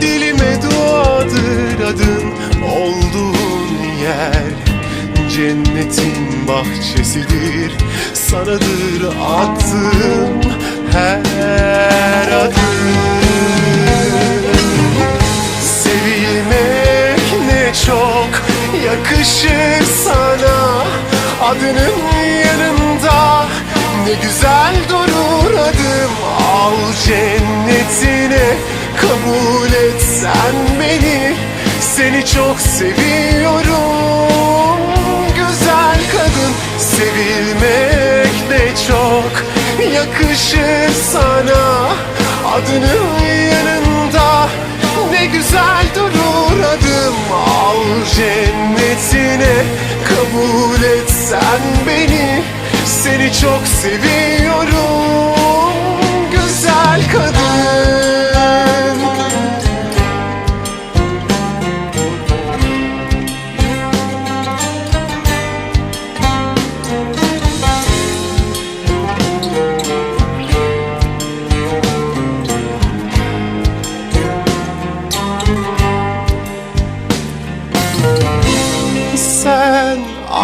Dilime duadır adın Olduğun yer. Cennetin bahçesidir Sanadır attığım her adım. Sevilmek ne çok yakışır sana Adının yanında ne güzel durur adım. Al cennetine kabul et sen beni Seni çok seviyorum. Güzel kadın Sevilmek ne çok yakışır sana. Adının yanında ne güzel durur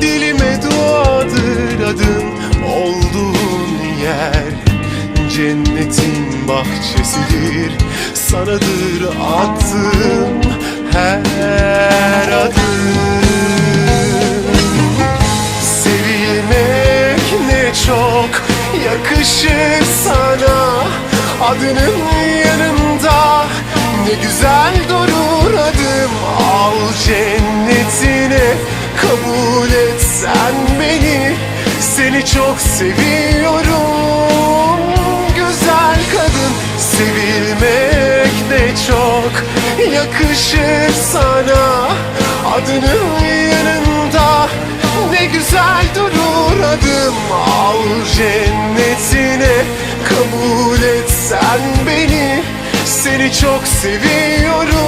Dilime duadır adın Olduğun yer. Cennetin bahçesidir Sanadır attığım her adım. Sevilmek ne çok yakışır sana Adının yanında ne güzel durur adım. Al cennetine çok seviyorum. Güzel kadın Sevilmek ne çok yakışır sana. Adının yanında ne güzel durur adım. Al cennetine kabul et sen beni. Seni çok seviyorum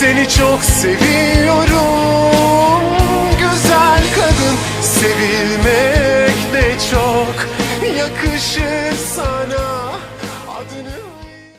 Seni çok seviyorum